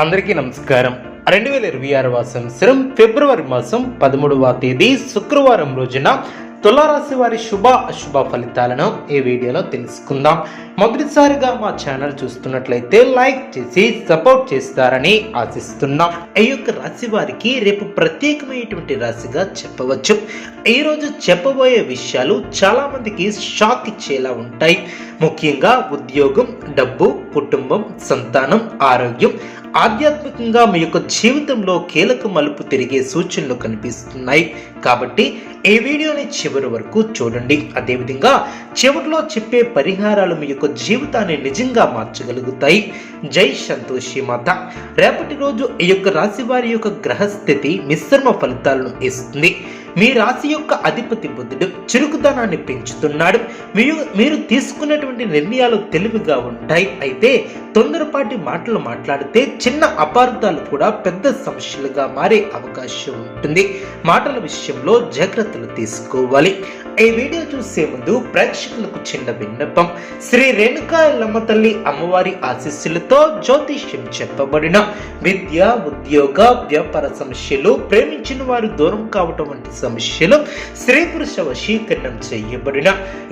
అందరికీ నమస్కారం. రెండు వేల ఇరవై ఆరు సంవత్సరం ఫిబ్రవరి మాసం పదమూడవ తేదీ శుక్రవారం రోజున తులారాశి వారి శుభ అశుభ ఫలితాలను ఈ వీడియోలో తెలుసుకుందాం. మొదటిసారిగా మా ఛానల్ చూస్తున్నట్లయితే లైక్ చేసి సపోర్ట్ చేస్తారని ఆశిస్తున్నాం. ఈ యొక్క రాశి వారికి రేపు ప్రత్యేకమైనటువంటి రాశిగా చెప్పవచ్చు. ఈ రోజు చెప్పబోయే విషయాలు చాలామందికి షాక్ ఇచ్చేలా ఉంటాయి. ముఖ్యంగా ఉద్యోగం డబ్బు కుటుంబం సంతానం ఆరోగ్యం. ఆధ్యాత్మికంగా మీ యొక్క జీవితంలో కీలక మలుపు తిరిగే సూచనలు కనిపిస్తున్నాయి. కాబట్టి ఈ వీడియోని చివరి వరకు చూడండి. అదేవిధంగా చివరిలో చెప్పే పరిహారాలు మీ యొక్క జీవితాన్ని నిజంగా మార్చగలుగుతాయి. జై సంతోషి మాత. రేపటి రోజు ఈ యొక్క రాశి వారి యొక్క గ్రహస్థితి మిశ్రమ ఫలితాలను ఇస్తుంది. మీ రాశి యొక్క అధిపతి బుద్ధుడు చురుకుదనాన్ని పెంచుతున్నాడు. మీరు మీరు తీసుకున్నటువంటి నిర్ణయాలు తెలివిగా ఉంటాయి. అయితే తొందరపాటి మాటలు మాట్లాడితే చిన్న అపార్థాలు కూడా పెద్ద సమస్యలుగా మారే అవకాశం ఉంటుంది. మాటల విషయంలో జాగ్రత్తలు తీసుకోవాలి. ఈ వీడియో చూసే ముందు ప్రేక్షకులకు చిన్న విన్నపం. శ్రీ రేణుకా ఎల్లమ్మ తల్లి అమ్మవారి ఆశీస్సులతో జ్యోతిష్యం చెప్పబడిన విద్య ఉద్యోగ వ్యాపార సమస్యలు ప్రేమించిన వారు దూరం కావటం వంటి సమస్యలు స్త్రీ పురుష వశీకరణం చేయబడిన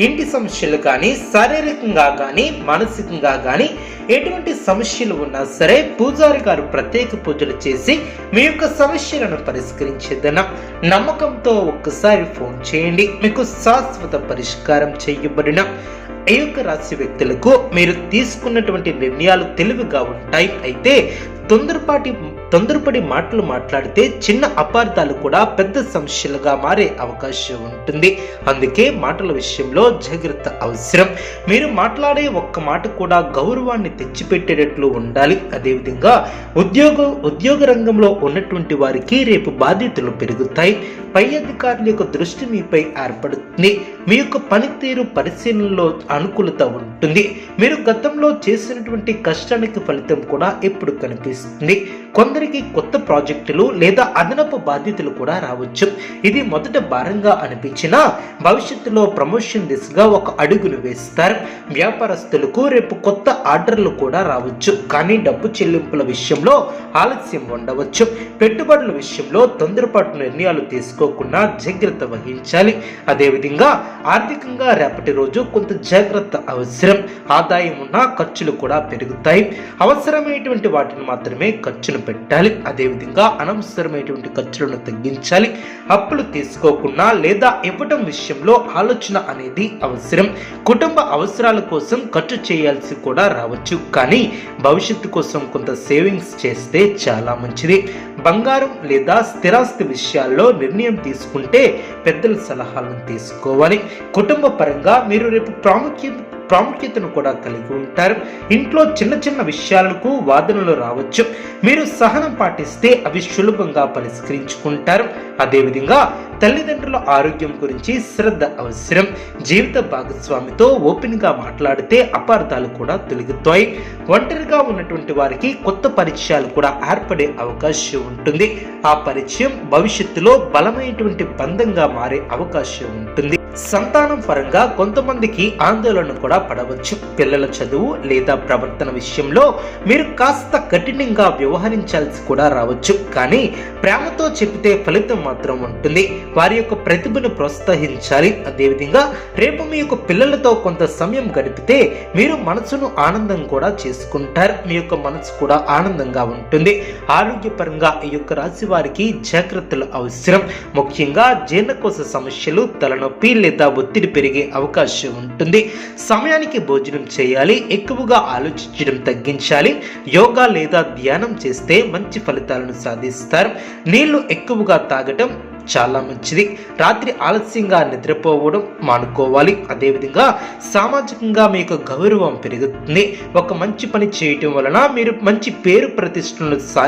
ఇంటి సమస్యలు కానీ శారీరకంగా కానీ మానసికంగా కానీ ఎటువంటి సమస్యలు ఉన్నా సరే పూజారి గారు ప్రత్యేక పూజలు చేసి మీ యొక్క సమస్యలను పరిష్కరించేదన నమ్మకంతో ఒక్కసారి ఫోన్ చేయండి. మీకు శాశ్వత పరిష్కారం చేయబడిన ఈ యొక్క రాశి వ్యక్తులకు మీరు తీసుకున్నటువంటి నిర్ణయాలు తెలివిగా ఉంటాయి. అయితే తొందరపాటి తొందరపడి మాటలు మాట్లాడితే చిన్న అపార్థాలు కూడా పెద్ద సమస్యలుగా మారే అవకాశం ఉంటుంది. అందుకే మాటల విషయంలో జాగ్రత్త అవసరం. మీరు మాట్లాడే ఒక్క మాట కూడా గౌరవాన్ని తెచ్చిపెట్టేటట్లు ఉండాలి. అదేవిధంగా ఉద్యోగ ఉద్యోగ రంగంలో ఉన్నటువంటి వారికి రేపు బాధ్యతలు పెరుగుతాయి. పై అధికారుల యొక్క దృష్టి మీపై ఏర్పడుతుంది. మీ యొక్క పనితీరు పరిశీలనలో అనుకూలత ఉంటుంది. మీరు గతంలో చేసినటువంటి కష్టానికి ఫలితం కూడా ఎప్పుడు కనిపిస్తుంది. కొందరికి కొత్త ప్రాజెక్టులు లేదా అదనపు బాధ్యతలు కూడా రావచ్చు. ఇది మొదట భారంగా అనిపించినా భవిష్యత్తులో ప్రమోషన్ దిశగా ఒక అడుగును వేస్తారు. వ్యాపారస్తులకు రేపు కొత్త ఆర్డర్లు కూడా రావచ్చు. కానీ డబ్బు చెల్లింపుల విషయంలో ఆలస్యం ఉండవచ్చు. పెట్టుబడుల విషయంలో తొందరపాటు నిర్ణయాలు తీసుకోకుండా జాగ్రత్త వహించాలి. అదేవిధంగా ఆర్థికంగా రేపటి రోజు కొంత జాగ్రత్త అవసరం. ఆదాయం ఉన్న ఖర్చులు కూడా పెరుగుతాయి. అవసరమైనటువంటి వాటిని మాత్రమే ఖర్చును పెట్టాలి. అదేవిధంగా అనవసరమైనటువంటి ఖర్చులను తగ్గించాలి. అప్పులు తీసుకోకుండా లేదా ఇవ్వటం విషయంలో ఆలోచన అనేది అవసరం. కుటుంబ అవసరాల కోసం ఖర్చు చేయాల్సి కూడా రావచ్చు. కానీ భవిష్యత్తు కోసం కొంత సేవింగ్స్ చేస్తే చాలా మంచిది. బంగారం లేదా స్థిరాస్తి విషయాల్లో నిర్ణయం తీసుకుంటే పెద్దల సలహాలను తీసుకోవాలి. కుటుంబ పరంగా మీరు రేపు ప్రాముఖ్యత ప్రాముఖ్యతను కూడా కలిగి ఉంటారు. ఇంట్లో చిన్న చిన్న విషయాలకు వాదనలు రావచ్చు. మీరు సహనం పాటిస్తే అవి సులభంగా పరిష్కరించుకుంటారు. అదేవిధంగా తల్లిదండ్రుల ఆరోగ్యం గురించి శ్రద్ధ అవసరం. జీవిత భాగస్వామితో ఓపెన్గా మాట్లాడితే అపార్థాలు కూడా తొలగుతాయి ఒంటరిగా ఉన్నటువంటి వారికి కొత్త పరిచయాలు కూడా ఏర్పడే అవకాశం ఉంటుంది. ఆ పరిచయం భవిష్యత్తులో బలమైనటువంటి బంధంగా మారే అవకాశం ఉంటుంది. సంతానం పరంగా కొంతమందికి ఆందోళన కూడా పడవచ్చు. పిల్లల చదువు లేదా ప్రవర్తన విషయంలో మీరు కాస్త కఠినంగా వ్యవహరించాల్సి కూడా రావచ్చు. కానీ ప్రేమతో చెబితే ఫలితం మాత్రం ఉంటుంది. వారి యొక్క ప్రతిభను ప్రోత్సహించాలి. అదేవిధంగా రేపు మీ యొక్క పిల్లలతో కొంత సమయం గడిపితే మీరు మనసును ఆనందం కూడా చేసుకుంటారు. మీ యొక్క మనసు కూడా ఆనందంగా ఉంటుంది. ఆరోగ్యపరంగా ఈ యొక్క రాశి వారికి జాగ్రత్తలు అవసరం. ముఖ్యంగా జీర్ణకోశ సమస్యలు తలనొప్పి లేదా ఒత్తిడి పెరిగే అవకాశం ఉంటుంది. సమయానికి భోజనం చేయాలి ఎక్కువగా ఆలోచించడం తగ్గించాలి. యోగా లేదా ధ్యానం చేస్తే మంచి ఫలితాలను సాధిస్తారు. నీళ్ళు ఎక్కువగా తాగటం చాలా మంచిది. రాత్రి ఆలస్యంగా నిద్రపోవడం మానుకోవాలి. అదేవిధంగా సామాజికంగా మీకు గౌరవం పెరుగుతుంది. ఒక మంచి పని చేయటం వలన మీరు మంచి పేరు ప్రతిష్టలను సా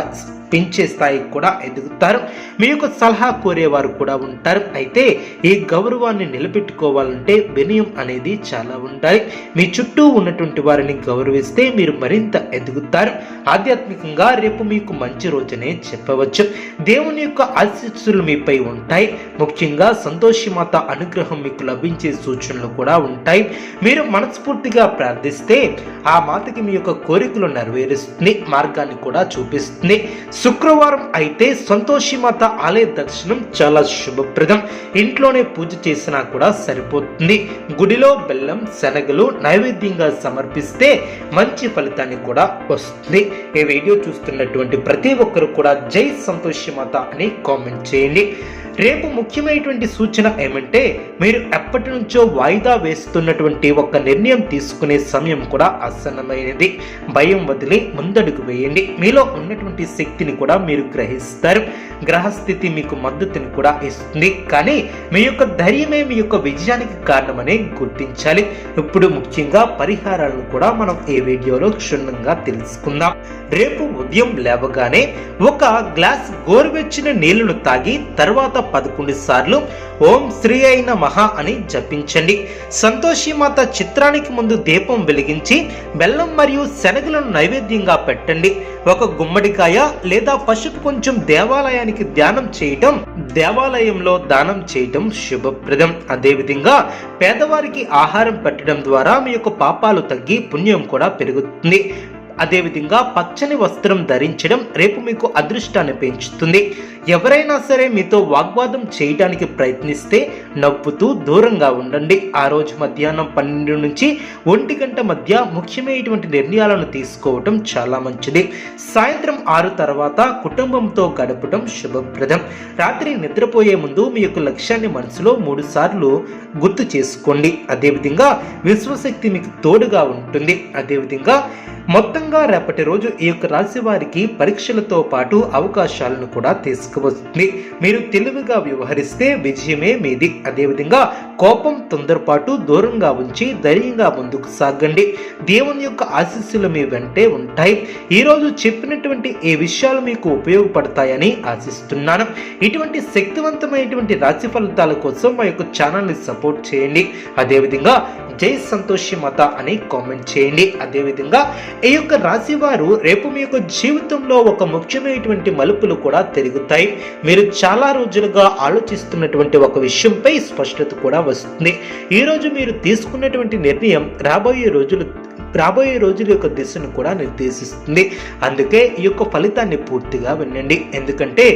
పెంచే స్థాయికి కూడా ఎదుగుతారు. మీ యొక్క సలహా కోరేవారు కూడా ఉంటారు. అయితే ఈ గౌరవాన్ని నిలబెట్టుకోవాలంటే వినయం అనేది చాలా ఉండాలి. మీ చుట్టూ ఉన్నటువంటి వారిని గౌరవిస్తే మీరు మరింత ఎదుగుతారు. ఆధ్యాత్మికంగా రేపు మీకు మంచి రోజునే చెప్పవచ్చు. దేవుని యొక్క ఆశీస్సులు మీపై ఉంటాయి. ముఖ్యంగా సంతోషిమాత అనుగ్రహం మీకు లభించే సూచనలు కూడా ఉంటాయి. మీరు మనస్ఫూర్తిగా ప్రార్థిస్తే ఆ మాతకి మీ యొక్క కోరికలు నెరవేరుస్తుంది. మార్గాన్ని కూడా చూపిస్తుంది. శుక్రవారం అయితే సంతోషిమాత ఆలయ దర్శనం చాలా శుభప్రదం. ఇంట్లోనే పూజ చేసినా కూడా సరిపోతుంది. గుడిలో బెల్లం శనగలు నైవేద్యంగా సమర్పిస్తే మంచి ఫలితాన్ని కూడా వస్తుంది. ఈ వీడియో చూస్తున్నటువంటి ప్రతి ఒక్కరు కూడా జై సంతోషిమాత అని కామెంట్ చేయండి. రేపు ముఖ్యమైనటువంటి సూచన ఏమంటే మీరు ఎప్పటి నుంచో వాయిదా వేస్తున్నటువంటి ఒక నిర్ణయం తీసుకునే సమయం కూడా ఆసన్నమైనది. భయం వదిలి ముందడుగు వేయండి. మీలో ఉన్నటువంటి శక్తిని కూడా మీరు గ్రహిస్తారు. గ్రహస్థితి మీకు మద్దతుని కూడా ఇస్తుంది. కానీ మీ యొక్క ధైర్యమే మీ యొక్క విజయానికి కారణమని గుర్తించాలి. ఇప్పుడు ముఖ్యంగా పరిహారాలను కూడా మనం ఈ వీడియోలో క్షుణ్ణంగా తెలుసుకుందాం. రేపు ఉదయం లేవగానే ఒక గ్లాస్ గోరువెచ్చిన నీళ్ళను తాగి తర్వాత పదకొండు సార్లు ఓం శ్రీ అయిన మహా అని జపించండి. సంతోషిమాత చిత్రానికి ముందు దీపం వెలిగించి బెల్లం మరియు శనగలను నైవేద్యంగా పెట్టండి. ఒక గుమ్మడికాయ లేదా పసుపు కొంచెం దేవాలయానికి ధ్యానం చేయటం దేవాలయంలో దానం చేయటం శుభప్రదం. అదేవిధంగా పేదవారికి ఆహారం పెట్టడం ద్వారా మీ యొక్క పాపాలు తగ్గి పుణ్యం కూడా పెరుగుతుంది. అదేవిధంగా పచ్చని వస్త్రం ధరించడం రేపు మీకు అదృష్టాన్ని పెంచుతుంది. ఎవరైనా సరే మీతో వాగ్వాదం చేయడానికి ప్రయత్నిస్తే నవ్వుతూ దూరంగా ఉండండి. ఆ రోజు మధ్యాహ్నం పన్నెండు నుంచి ఒంటి గంట మధ్య ముఖ్యమైనటువంటి నిర్ణయాలను తీసుకోవటం చాలా మంచిది. సాయంత్రం ఆరు తర్వాత కుటుంబంతో గడపడం శుభప్రదం. రాత్రి నిద్రపోయే ముందు మీ యొక్క లక్ష్యాన్ని మనసులో మూడు సార్లు గుర్తు చేసుకోండి. అదేవిధంగా విశ్వశక్తి మీకు తోడుగా ఉంటుంది. అదేవిధంగా మొత్తంగా రేపటి రోజు ఈ యొక్క రాశి వారికి పరీక్షలతో పాటు అవకాశాలను కూడా తీసుకువస్తుంది. మీరు తెలివిగా వ్యవహరిస్తే విజయమే మీది. అదేవిధంగా కోపం తొందరపాటు దూరంగా ఉంచి ధైర్యంగా ముందుకు సాగండి. దేవుని యొక్క ఆశీస్సులు మీ వెంటే ఉంటాయి. ఈరోజు చెప్పినటువంటి ఈ విషయాలు మీకు ఉపయోగపడతాయని ఆశిస్తున్నాను. ఇటువంటి శక్తివంతమైనటువంటి రాశి ఫలితాల కోసం మా యొక్క ఛానల్ని సపోర్ట్ చేయండి. అదేవిధంగా జై సంతోషి మత అని కామెంట్ చేయండి. అదేవిధంగా ఈ యొక్క రాశి వారు రేపు మీ యొక్క జీవితంలో ఒక ముఖ్యమైనటువంటి మలుపులు కూడా తిరుగుతాయి. మీరు చాలా రోజులుగా ఆలోచిస్తున్నటువంటి ఒక విషయంపై స్పష్టత కూడా వస్తుంది. ఈరోజు మీరు తీసుకున్నటువంటి నిర్ణయం రాబోయే రోజులు రాబోయే రోజుల యొక్క దిశను కూడా నిర్దేశిస్తుంది. అందుకే ఈ యొక్క ఫలితాన్ని పూర్తిగా వినండి. ఎందుకంటే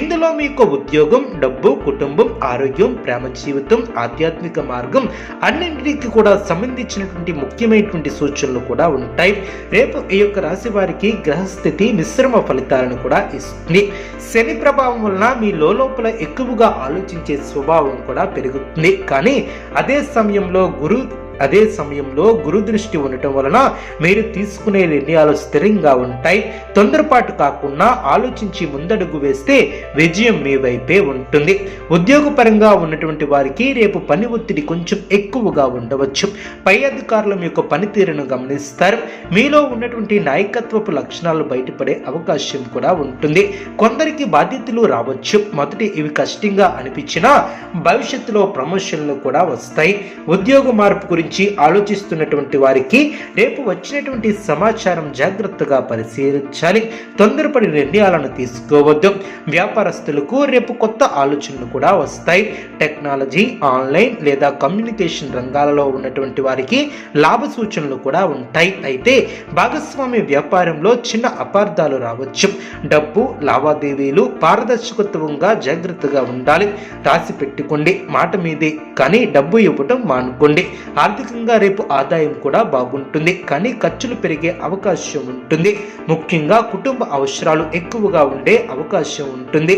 ఇందులో మీ యొక్క ఉద్యోగం డబ్బు కుటుంబం ఆరోగ్యం ప్రేమ జీవితం ఆధ్యాత్మిక మార్గం అన్నింటికి కూడా సంబంధించినటువంటి ముఖ్యమైనటువంటి సూచనలు కూడా ఉంటాయి. రేపు ఈ యొక్క రాశి వారికి గ్రహస్థితి మిశ్రమ ఫలితాలను కూడా ఇస్తుంది. శని ప్రభావం వలన మీ లోపల ఎక్కువగా ఆలోచించే స్వభావం కూడా పెరుగుతుంది. కానీ అదే సమయంలో గురు అదే సమయంలో గురు దృష్టి ఉండటం వలన మీరు తీసుకునే నిర్ణయాలు స్థిరంగా ఉంటాయి. తొందరపాటు కాకుండా ఆలోచించి ముందడుగు వేస్తే విజయం మీ వైపే ఉంటుంది. ఉద్యోగపరంగా ఉన్నటువంటి వారికి రేపు పని ఒత్తిడి కొంచెం ఎక్కువగా ఉండవచ్చు. పై అధికారుల యొక్క పనితీరును గమనిస్తారు. మీలో ఉన్నటువంటి నాయకత్వపు లక్షణాలు బయటపడే అవకాశం కూడా ఉంటుంది. కొందరికి బాధ్యతలు రావచ్చు. మొదటి ఇవి కష్టంగా అనిపించినా భవిష్యత్తులో ప్రమోషన్లు కూడా వస్తాయి. ఉద్యోగ మార్పు గురించి ఆలోచిస్తున్నటువంటి వారికి రేపు వచ్చినటువంటి సమాచారం జాగ్రత్తగా పరిశీలించాలి. తొందరపడి నిర్ణయాలను తీసుకోవద్దు. వ్యాపారస్తులకు రేపు కొత్త ఆలోచనలు కూడా వస్తాయి. టెక్నాలజీ ఆన్లైన్ లేదా కమ్యూనికేషన్ రంగాలలో ఉన్నటువంటి వారికి లాభ సూచనలు కూడా ఉంటాయి. అయితే భాగస్వామి వ్యాపారంలో చిన్న అపార్థాలు రావచ్చు. డబ్బు లావాదేవీలు పారదర్శకత్వంగా జాగ్రత్తగా ఉండాలి. రాసి పెట్టుకోండి. మాట మీదే. కానీ డబ్బు ఇవ్వటం మానుకోండి. ఆర్థికంగా రేపు ఆదాయం కూడా బాగుంటుంది. కానీ ఖర్చులు పెరిగే అవకాశం ఉంటుంది. ముఖ్యంగా కుటుంబ అవసరాలు ఎక్కువగా ఉండే అవకాశం ఉంటుంది.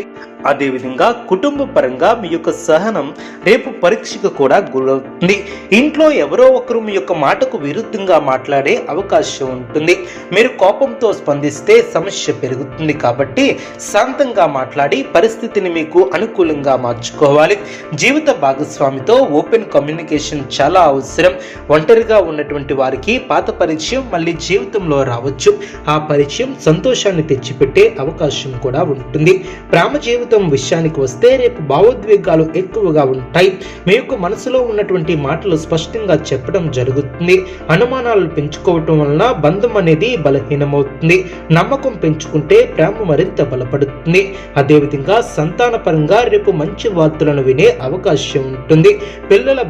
అదేవిధంగా కుటుంబ పరంగా మీ యొక్క సహనం రేపు పరీక్షకు కూడా గురవుతుంది. ఇంట్లో ఎవరో ఒకరు మీ యొక్క మాటకు విరుద్ధంగా మాట్లాడే అవకాశం ఉంటుంది. మీరు కోపంతో స్పందిస్తే సమస్య పెరుగుతుంది కాబట్టి శాంతంగా మాట్లాడి పరిస్థితిని మీకు అనుకూలంగా మార్చుకోవాలి. జీవిత భాగస్వామితో ఓపెన్ కమ్యూనికేషన్ చాలా అవసరం. మాత్రం ఒంటరిగా ఉన్నటువంటి వారికి పాత పరిచయం మళ్ళీ జీవితంలో రావచ్చు. ఆ పరిచయం సంతోషాన్ని తెచ్చిపెట్టే అవకాశం కూడా ఉంటుంది. ప్రేమ జీవితం విషయానికి వస్తే రేపు భావోద్వేగాలు ఎక్కువగా ఉంటాయి. మీ యొక్క మనసులో ఉన్నటువంటి మాటలు స్పష్టంగా చెప్పడం జరుగుతుంది. అనుమానాలు పెంచుకోవటం వలన బంధం అనేది బలహీనమవుతుంది. నమ్మకం పెంచుకుంటే ప్రేమ మరింత బలపడుతుంది. అదేవిధంగా సంతానపరంగా రేపు మంచి వార్తలను వినే అవకాశం ఉంటుంది. పిల్లల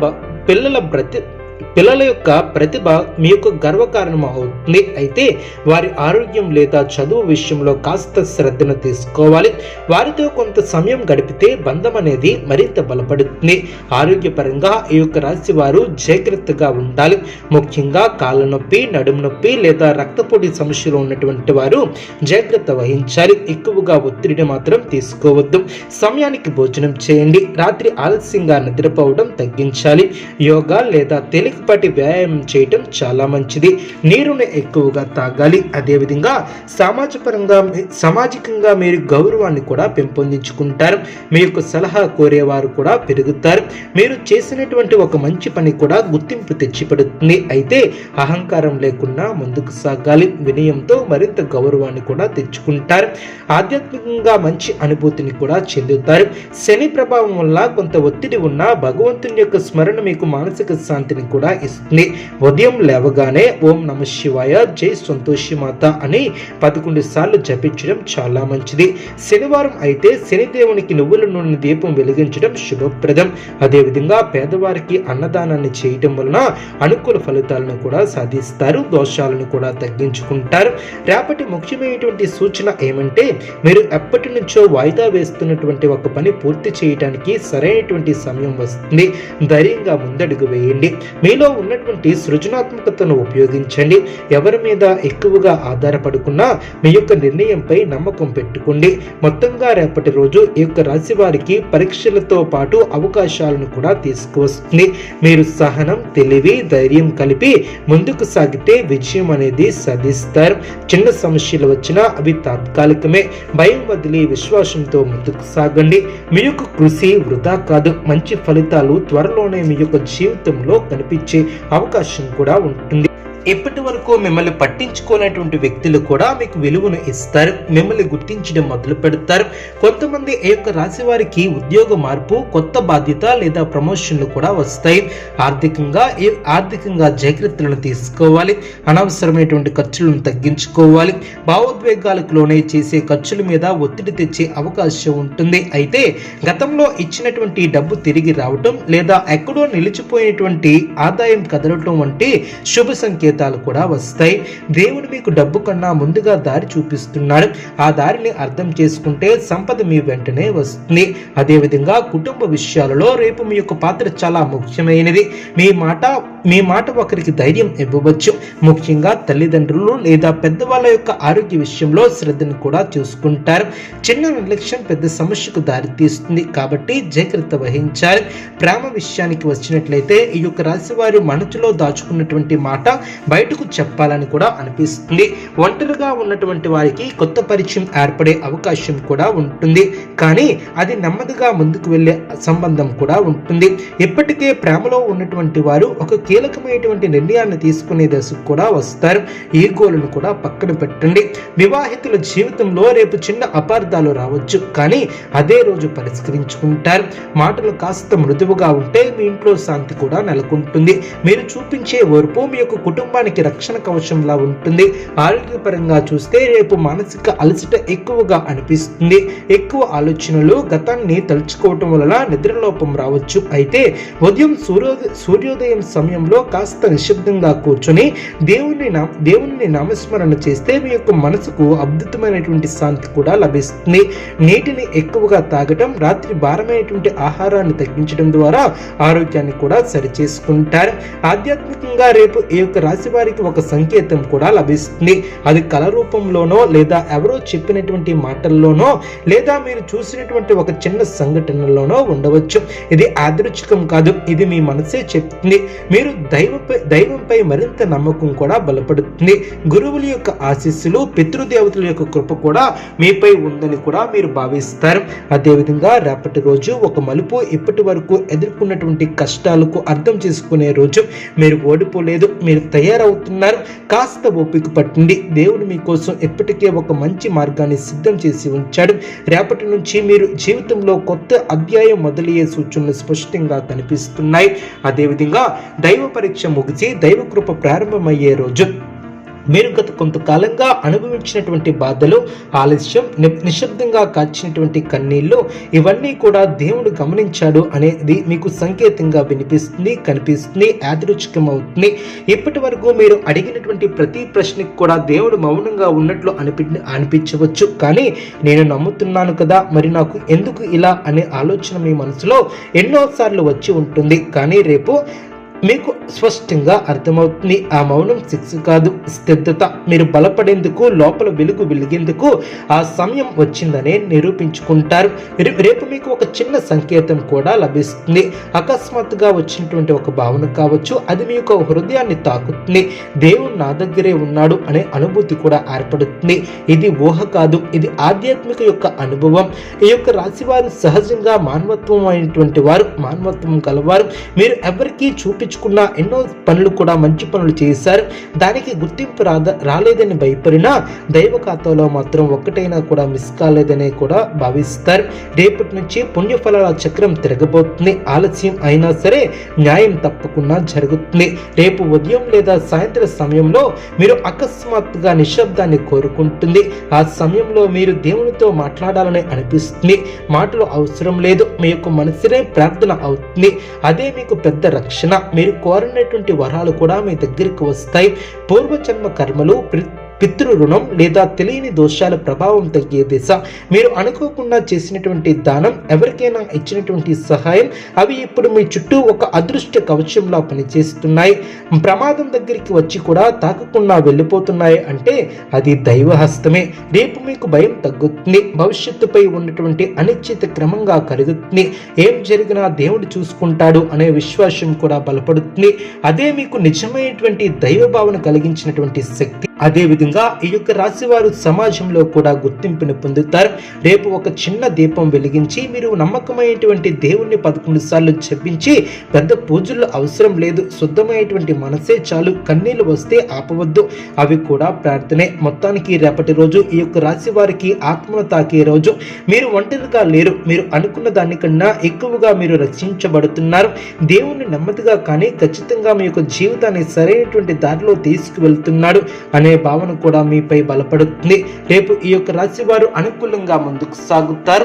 పిల్లల ప్రతి పిల్లల యొక్క ప్రతిభ మీ యొక్క గర్వకారణం అవుతుంది అయితే వారి ఆరోగ్యం లేదా చదువు విషయంలో కాస్త శ్రద్ధను తీసుకోవాలి. వారితో కొంత సమయం గడిపితే బంధం అనేది మరింత బలపడుతుంది. ఆరోగ్యపరంగా ఈ యొక్క రాశి వారు జాగ్రత్తగా ఉండాలి. ముఖ్యంగా కాళ్ళ నొప్పి నడుము నొప్పి లేదా రక్తపోటీ సమస్యలు ఉన్నటువంటి వారు జాగ్రత్త వహించాలి. ఎక్కువగా ఒత్తిడిని మాత్రం తీసుకోవద్దు. సమయానికి భోజనం చేయండి. రాత్రి ఆలస్యంగా నిద్రపోవడం తగ్గించాలి. యోగా లేదా తేలికపాటి వ్యాయామం చేయటం చాలా మంచిది. నీరుని ఎక్కువగా తాగాలి. అదేవిధంగా సామాజపరంగా సామాజికంగా మీరు గౌరవాన్ని కూడా పెంపొందించుకుంటారు. మీ యొక్క సలహా కోరేవారు కూడా పెరుగుతారు. మీరు చేసినటువంటి ఒక మంచి పని కూడా గుర్తింపు తెచ్చిపెడుతుంది. అయితే అహంకారం లేకుండా ముందుకు సాగాలి. వినయంతో మరింత గౌరవాన్ని కూడా తెచ్చుకుంటారు. ఆధ్యాత్మికంగా మంచి అనుభూతిని కూడా చెందుతారు. శని ప్రభావం వల్ల కొంత ఒత్తిడి ఉన్నా భగవంతుని యొక్క స్మరణ మీకు మానసిక శాంతిని కూడా ఇస్తుంది. ఉదయం లేవగానే ఓం నమ శివాయ జై సంతోషి మాత అని పదకొండు సార్లు జపించడం చాలా మంచిది. శనివారం అయితే శనిదేవునికి నువ్వుల నూనె దీపం వెలిగించడం శుభప్రదం. అదేవిధంగా పేదవారికి అన్నదానాన్ని చేయటం వలన అనుకూల ఫలితాలను కూడా సాధిస్తారు దోషాలను కూడా తగ్గించుకుంటారు. రేపటి ముఖ్యమైనటువంటి సూచన ఏమంటే మీరు ఎప్పటి నుంచో వాయిదా వేస్తున్నటువంటి ఒక పని పూర్తి చేయడానికి సరైనటువంటి సమయం వస్తుంది. ధైర్యంగా ముందడుగు వేయండి. మీలో ఉన్నటువంటి సృజనాత్మకతను ఉపయోగించండి. ఎవరి మీద ఎక్కువగా ఆధారపడకుండా మీ యొక్క నిర్ణయంపై నమ్మకం పెట్టుకోండి. మొత్తంగా రేపటి రోజు ఈ యొక్క రాశి వారికి పరీక్షలతో పాటు అవకాశాలను కూడా తీసుకువస్తుంది. మీరు సహనం తెలివి ధైర్యం కలిపి ముందుకు సాగితే విజయం అనేది సాధిస్తారు. చిన్న సమస్యలు వచ్చినా అవి తాత్కాలికమే. భయం వదిలి విశ్వాసంతో ముందుకు సాగండి. మీ యొక్క కృషి వృధా కాదు. మంచి ఫలితాలు త్వరలోనే మీ యొక్క జీవితంలో కనిపించే అవకాశం కూడా ఉంటుంది. ఎప్పటి వరకు మిమ్మల్ని పట్టించుకోనటువంటి వ్యక్తులు కూడా మీకు విలువను ఇస్తారు మిమ్మల్ని గుర్తించడం మొదలు పెడతారు. కొంతమంది ఈ యొక్క రాశి వారికి ఉద్యోగ మార్పు కొత్త బాధ్యత లేదా ప్రమోషన్లు కూడా వస్తాయి. ఆర్థికంగా ఆర్థికంగా జాగ్రత్తలను తీసుకోవాలి అనవసరమైనటువంటి ఖర్చులను తగ్గించుకోవాలి. భావోద్వేగాలకు లోనే చేసే ఖర్చుల మీద ఒత్తిడి తెచ్చే అవకాశం ఉంటుంది. అయితే గతంలో ఇచ్చినటువంటి డబ్బు తిరిగి రావటం లేదా ఎక్కడో నిలిచిపోయినటువంటి ఆదాయం కదలటం వంటి శుభ సంకేతం ఫలితాలు కూడా వస్తాయి. దేవుడు మీకు డబ్బు కన్నా ముందుగా దారి చూపిస్తున్నాడు. ఆ దారిని అర్థం చేసుకుంటే సంపద మీ వెంటనే వస్తుంది. అదేవిధంగా కుటుంబ విషయాలలో రేపు మీ యొక్క పాత్ర చాలా ముఖ్యమైనది. మీ మాట మీ మాట ఒకరికి ధైర్యం ఇవ్వవచ్చు. ముఖ్యంగా తల్లిదండ్రులు లేదా పెద్దవాళ్ళ యొక్క ఆరోగ్య విషయంలో శ్రద్ధను కూడా చూసుకుంటారు. చిన్న నిర్లక్ష్యం పెద్ద సమస్యకు దారితీస్తుంది కాబట్టి జాగ్రత్త వహించాలి. ప్రేమ విషయానికి వచ్చినట్లయితే ఈ యొక్క రాశి వారు మనసులో దాచుకున్నటువంటి మాట బయటకు చెప్పాలని కూడా అనిపిస్తుంది. ఒంటరిగా ఉన్నటువంటి వారికి కొత్త పరిచయం ఏర్పడే అవకాశం కూడా ఉంటుంది. కానీ అది నెమ్మదిగా ముందుకు వెళ్ళే సంబంధం కూడా ఉంటుంది. ఇప్పటికే ప్రేమలో ఉన్నటువంటి వారు ఒక కీలకమైనటువంటి నిర్ణయాన్ని తీసుకునే దశకు కూడా వస్తారు. ఈగోలను కూడా పక్కన పెట్టండి. వివాహితుల జీవితంలో రేపు చిన్న అపార్థాలు రావచ్చు. కానీ అదే రోజు పరిష్కరించుకుంటారు. మాటలు కాస్త మృదువుగా ఉంటే మీ ఇంట్లో శాంతి కూడా నెలకొంటుంది. మీరు చూపించే ఓర్పు మీ యొక్క కుటుంబానికి రక్షణ కవచంలా ఉంటుంది. ఆరోగ్యపరంగా చూస్తే రేపు మానసిక అలసట ఎక్కువగా అనిపిస్తుంది. ఎక్కువ ఆలోచనలు గతాన్ని తలుచుకోవటం వలన నిద్రలోపం రావచ్చు. అయితే ఉదయం సూర్యోదయ సూర్యోదయం సమయంలో కాస్త నిశ్శబ్దంగా కూర్చొని దేవుని నా దేవుని నామస్మరణ చేస్తే మీ యొక్క మనసుకు అద్భుతమైనటువంటి శాంతి కూడా లభిస్తుంది. నీటిని ఎక్కువగా తాగటం రాత్రి భారమైనటువంటి ఆహారాన్ని తగ్గించడం ద్వారా ఆరోగ్యాన్ని కూడా సరిచేసుకుంటారు. ఆధ్యాత్మికంగా రేపు ఈ యొక్క రాశి రాశి వారికి ఒక సంకేతం కూడా లభిస్తుంది. అది కళ రూపంలోనో లేదా ఎవరో చెప్పినటువంటి మాటల్లోనో లేదా మీరు చూసినటువంటి ఒక చిన్న సంఘటనలోనో ఉండవచ్చు. ఇది యాదృచ్ఛికం కాదు. ఇది మీ మనసే చెప్తుంది. మీరు దైవంపై దైవంపై మరింత నమ్మకం కూడా బలపడుతుంది. గురువుల యొక్క ఆశీస్సులు పితృదేవతల యొక్క కృప కూడా మీపై ఉందని కూడా మీరు భావిస్తారు. అదేవిధంగా రేపటి రోజు ఒక మలుపు ఇప్పటి వరకు ఎదుర్కొన్నటువంటి కష్టాలకు అర్థం చేసుకునే రోజు. మీరు ఓడిపోలేదు. మీరు తయారవుతున్నారు. కాస్త ఓపిక పట్టండి. దేవుడు మీకోసం ఎప్పటికే ఒక మంచి మార్గాన్ని సిద్ధం చేసి ఉంచాడు. రేపటి నుంచి మీరు జీవితంలో కొత్త అధ్యాయం మొదలయ్యే సూచనలు స్పష్టంగా కనిపిస్తున్నాయి. అదేవిధంగా దైవ పరీక్ష ముగిసి దైవ కృప ప్రారంభమయ్యే రోజు మీరు గత కొంతకాలంగా అనుభవించినటువంటి బాధలు ఆలస్యం ని- నిశ్శబ్దంగా కాచినటువంటి కన్నీళ్ళు ఇవన్నీ కూడా దేవుడు గమనించాడు అనేది మీకు సంకేతంగా వినిపిస్తుంది కనిపిస్తుంది యాదృచ్ఛికం అవుతుంది ఇప్పటి వరకు మీరు అడిగినటువంటి ప్రతి ప్రశ్నకి కూడా దేవుడు మౌనంగా ఉన్నట్లు అనిపి అనిపించవచ్చు. కానీ నేను నమ్ముతున్నాను కదా మరి నాకు ఎందుకు ఇలా అనే ఆలోచన మీ మనసులో ఎన్నోసార్లు వచ్చి ఉంటుంది. కానీ రేపు మీకు స్పష్టంగా అర్థమవుతుంది. ఆ మౌనం శిక్ష కాదు స్థిద్ధత మీరు బలపడేందుకు లోపల వెలుగు వెలిగేందుకు ఆ సమయం వచ్చిందనే నిరూపించుకుంటారు. రేపు మీకు ఒక చిన్న సంకేతం కూడా లభిస్తుంది. అకస్మాత్తుగా వచ్చినటువంటి ఒక భావన కావచ్చు అది మీ యొక్క హృదయాన్ని తాకుతుంది. దేవుడు నా దగ్గరే ఉన్నాడు అనే అనుభూతి కూడా ఏర్పడుతుంది. ఇది ఊహ కాదు ఇది ఆధ్యాత్మిక యొక్క అనుభవం. ఈ యొక్క రాశివారు సహజంగా మానవత్వం అయినటువంటి వారు మానవత్వం గలవారు. మీరు ఎవరికీ చూపించుకున్న ఎన్నో పనులు కూడా మంచి పనులు చేశారు. దానికి గుర్తింపు రాద రాలేదని భయపడినా దైవ ఖాతాలో మాత్రం ఒక్కటైనా కూడా మిస్ కాలేదని కూడా భావిస్తారు. రేపటి నుంచి పుణ్యఫలాల చక్రం తిరగబోతుంది. ఆలస్యం అయినా సరే న్యాయం తప్పకుండా జరుగుతుంది. రేపు ఉదయం లేదా సాయంత్రం సమయంలో మీరు అకస్మాత్తుగా నిశ్శబ్దాన్ని కోరుకుంటుంది. ఆ సమయంలో మీరు దేవునితో మాట్లాడాలని అనిపిస్తుంది. మాటలు అవసరం లేదు. మీ యొక్క మనసునే ప్రార్థన అవుతుంది. అదే మీకు పెద్ద రక్షణ. మీరు కోరినటువంటి వరాలు కూడా మీ దగ్గరికి వస్తాయి. పూర్వజన్మ కర్మలు ప్రతి పితృ రుణం లేదా తెలియని దోషాల ప్రభావం తగ్గే దిశ. మీరు అనుకోకుండా చేసినటువంటి దానం ఎవరికైనా ఇచ్చినటువంటి సహాయం అవి ఇప్పుడు మీ చుట్టూ ఒక అదృష్ట కవచంలా పనిచేస్తున్నాయి. ప్రమాదం దగ్గరికి వచ్చి కూడా తాకకుండా వెళ్ళిపోతున్నాయి అంటే అది దైవహస్తమే. రేపు మీకు భయం తగ్గుతుంది. భవిష్యత్తుపై ఉన్నటువంటి అనిశ్చిత క్రమంగా కలుగుతుంది. ఏం జరిగినా దేవుడు చూసుకుంటాడు అనే విశ్వాసం కూడా బలపడుతుంది. అదే మీకు నిజమైనటువంటి దైవ భావన కలిగించినటువంటి శక్తి. అదేవిధంగా ఈ యొక్క రాశి వారు సమాజంలో కూడా గుర్తింపును పొందుతారు. రేపు ఒక చిన్న దీపం వెలిగించి మీరు నమ్మకమైనటువంటి దేవుణ్ణి పదకొండు సార్లు చెప్పించి పెద్ద పూజలు అవసరం లేదు. శుద్ధమైనటువంటి మనసే చాలు. కన్నీళ్ళు వస్తే ఆపవద్దు. అవి కూడా ప్రార్థనే. మొత్తానికి రేపటి రోజు ఈ యొక్క రాశి వారికి ఆత్మను తాకే రోజు. మీరు ఒంటరిగా లేరు. మీరు అనుకున్న దానికన్నా ఎక్కువగా మీరు రక్షించబడుతున్నారు. దేవుణ్ణి నెమ్మదిగా కానీ ఖచ్చితంగా మీ యొక్క జీవితాన్ని సరైనటువంటి దారిలో తీసుకువెళ్తున్నాడు. అనే భావన కూడా మీపై బలపడుతుంది. రేపు ఈ యొక్క రాశి వారు అనుకూలంగా ముందుకు సాగుతారు.